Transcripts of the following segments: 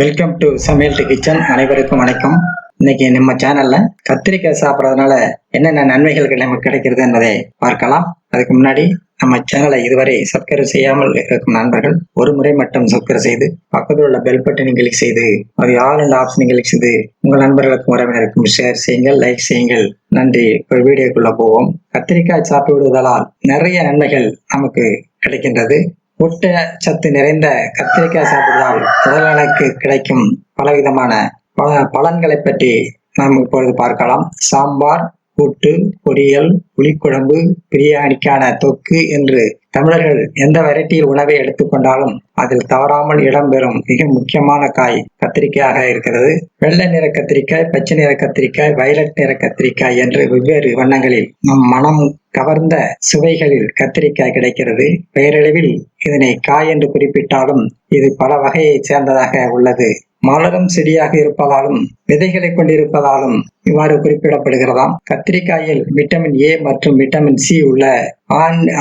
Welcome to சமையல் to kitchen அனைவருக்கும் வணக்கம். இன்னைக்கு நம்ம சேனல்ல கத்திரிக்காய் சாப்பிட்றதுனால என்னென்ன நன்மைகள் நமக்கு கிடைக்கிறது என்பதை பார்க்கலாம். அதுக்கு முன்னாடி நம்ம சேனலை இதுவரை சப்ஸ்கிரைப் செய்யாமல் இருக்கும் நண்பர்கள் ஒரு முறை மட்டும் சப்ஸ்கிரைப் செய்து பக்கத்தில் உள்ள பெல் பட்டனை கிளிக் செய்து அது ஆல் இந்த ஆப்ஷனை கிளிக் செய்து உங்கள் நண்பர்களுக்கும் உறவினருக்கும் ஷேர் செய்யுங்கள் லைக் செய்யுங்கள். நன்றி. ஒரு வீடியோக்குள்ள போவோம். கத்திரிக்காய் சாப்பிடுவதால் நிறைய நன்மைகள் நமக்கு கிடைக்கின்றது. ஊட்டச்சத்து நிறைந்த கத்திரிக்காய் சாப்பிடுவதால் உடல்நலக்கு கிடைக்கும் பலவிதமான பல பலன்களை பற்றி நாம் இப்பொழுது பார்க்கலாம். சாம்பார் கூட்டு பொரியல் புளிக்குழம்பு பிரியாணிக்கான தொக்கு என்று தமிழர்கள் எந்த வெரைட்டியில் உணவை எடுத்துக்கொண்டாலும் அதில் தவறாமல் இடம்பெறும் மிக முக்கியமான காய் கத்திரிக்காயாக இருக்கிறது. வெள்ளை நிற கத்திரிக்காய் பச்சை நிற கத்திரிக்காய் வயலட் நிற கத்திரிக்காய் என்று வெவ்வேறு வண்ணங்களில் நம் மனம் கவர்ந்த சுவைகளில் கத்திரிக்காய் கிடைக்கிறது. பெயரளவில் இதனை காய் என்று குறிப்பிட்டாலும் இது பல வகையைச் சேர்ந்ததாக உள்ளது. மலரும் செடியாக இருப்பதாலும் விதைகளை கொண்டிருப்பதாலும் இவ்வாறு குறிப்பிடப்படுகிறதாம். கத்திரிக்காயில் விட்டமின் ஏ மற்றும் விட்டமின் சி உள்ள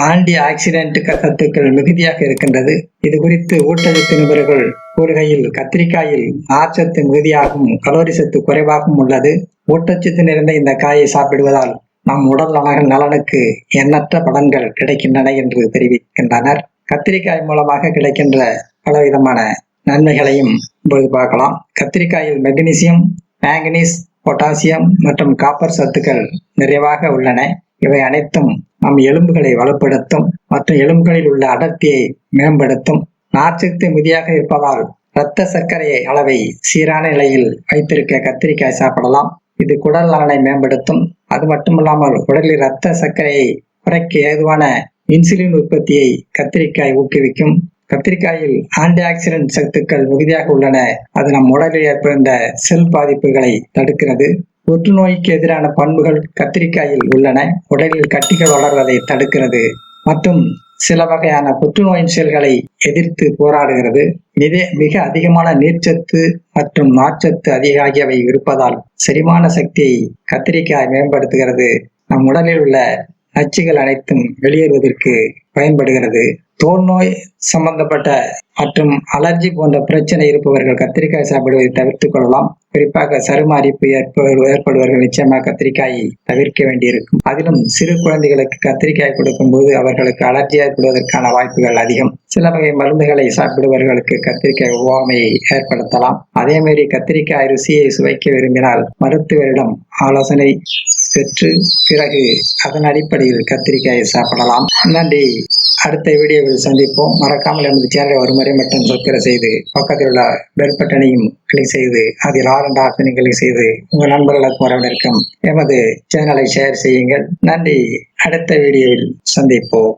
ஆன்டி ஆக்சிடென்ட் சத்துக்கள் மிகுதியாக இருக்கின்றது. இது குறித்து ஊட்டச்சத்து நிபுணர்கள் கூறுகையில் கத்திரிக்காயில் நார்ச்சத்து மிகுதியாகவும் கலோரி சத்து குறைவாகவும் உள்ளது. ஊட்டச்சத்து நிறைந்த இந்த காயை சாப்பிடுவதால் நம் உடல் நல நலனுக்கு எண்ணற்ற பலன்கள் கிடைக்கின்றன என்று தெரிவிக்கின்றனர். கத்திரிக்காய் மூலமாக கிடைக்கின்ற பலவிதமான நன்மைகளையும் இப்பொழுது பார்க்கலாம். கத்திரிக்காயில் மெக்னீசியம் மேங்கனீஸ் பொட்டாசியம் மற்றும் காப்பர் சத்துக்கள் நிறைவாக உள்ளன. இவை அனைத்தும் நம் எலும்புகளை வலுப்படுத்தும் மற்றும் எலும்புகளில் உள்ள அடர்த்தியை மேம்படுத்தும். நார்ச்சத்து மிதியாக இருப்பதால் இரத்த சர்க்கரை அளவை சீரான நிலையில் வைத்திருக்க கத்திரிக்காய் சாப்பிடலாம். இது குடல் நலனை மேம்படுத்தும். அது மட்டுமல்லாமல் உடலில் இரத்த சர்க்கரையை குறைக்க ஏதுவான இன்சுலின் உற்பத்தியை கத்திரிக்காய் ஊக்குவிக்கும். கத்திரிக்காயில் ஆன்டி ஆக்சிடென்ட் சத்துக்கள் மிகுதியாக உள்ளன. அது நம் உடலில் ஏற்படுகின்ற செல் பாதிப்புகளை தடுக்கிறது. புற்றுநோய்க்கு எதிரான பண்புகள் கத்திரிக்காயில் உள்ளன. உடலில் கட்டிகள் வளர்வதை தடுக்கிறது. மற்றும் சில வகையான புற்றுநோயின் செல்களை எதிர்த்து போராடுகிறது. மிக மிக அதிகமான நீர்ச்சத்து மற்றும் நார்ச்சத்து அதிக ஆகியவை இருப்பதால் செரிமான சக்தியை கத்திரிக்காய் மேம்படுத்துகிறது. நம் உடலில் உள்ள நச்சுகள் அனைத்தும் வெளியேறுவதற்கு பயன்படுகிறது. தோல்நோய் சம்பந்தப்பட்ட மற்றும் அலர்ஜி போன்ற பிரச்சனை இருப்பவர்கள் கத்திரிக்காய் சாப்பிடுவதை தவிர்த்துக் கொள்ளலாம். குறிப்பாக சரும அரிப்பு ஏற்படுவர்கள் நிச்சயமாக கத்திரிக்காயை தவிர்க்க வேண்டியிருக்கும். அதிலும் சிறு குழந்தைகளுக்கு கத்திரிக்காய் கொடுக்கும் போது அவர்களுக்கு அலர்ஜி ஏற்படுவதற்கான வாய்ப்புகள் அதிகம். சில வகை மருந்துகளை சாப்பிடுபவர்களுக்கு கத்திரிக்காய் ஒவ்வாமையை ஏற்படுத்தலாம். அதே மாதிரி கத்திரிக்காய் ருசியை சுவைக்க விரும்பினால் மருத்துவரிடம் ஆலோசனை பெற்று பிறகு அதன் அடிப்படையில் கத்திரிக்காயை சாப்பிடலாம். நன்றி. அடுத்த வீடியோவில் சந்திப்போம். மறக்காமல் எமது சேனலை ஒரு முறை மட்டும் சப்ஸ்கிரைப் செய்து பக்கத்தில் உள்ள பெல் பட்டனையும் கிளிக் செய்து அதில் ஆரண்ட் என்ற ஆப்ஷனை கிளிக் செய்து உங்கள் நண்பர்களுக்கு வரவிருக்கும் எமது சேனலை ஷேர் செய்யுங்கள். நன்றி. அடுத்த வீடியோவில் சந்திப்போம்.